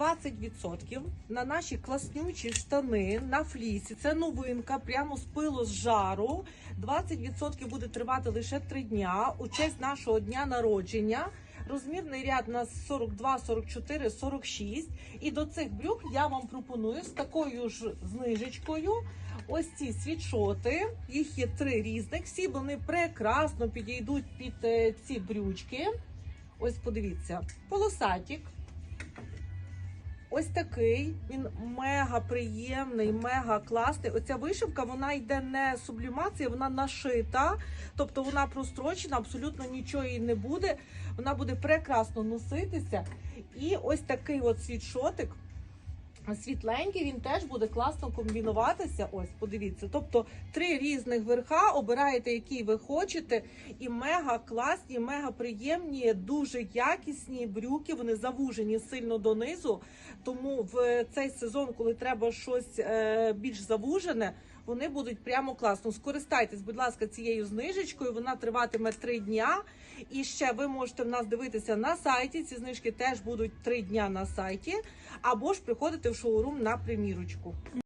20% на наші класнючі штани на флісі. Це новинка, прямо з пилу з жару. 20% буде тривати лише 3 дня у честь нашого дня народження. Розмірний ряд у нас 42, 44, 46. І до цих брюк я вам пропоную з такою ж знижечкою. Ось ці світшоти. Їх є три різних. Всі вони прекрасно підійдуть під е, ці брючки. Ось подивіться, полосатік. Ось такий. Він мега приємний, мега класний. Оця вишивка вона йде не сублімація, вона нашита. Тобто вона прострочена, абсолютно нічого їй не буде. Вона буде прекрасно носитися. І ось такий от світшотик. Світленький, він теж буде класно комбінуватися. Ось, подивіться. Тобто три різних верха, обираєте, який ви хочете, і мега класні, мега приємні, дуже якісні брюки. Вони завужені сильно донизу. Тому в цей сезон, коли треба щось е, більш завужене, вони будуть прямо класно. Скористайтесь, будь ласка, цією знижечкою. Вона триватиме три дня. І ще ви можете в нас дивитися на сайті. Ці знижки теж будуть три дня на сайті, або ж приходити в шоурум на примірочку.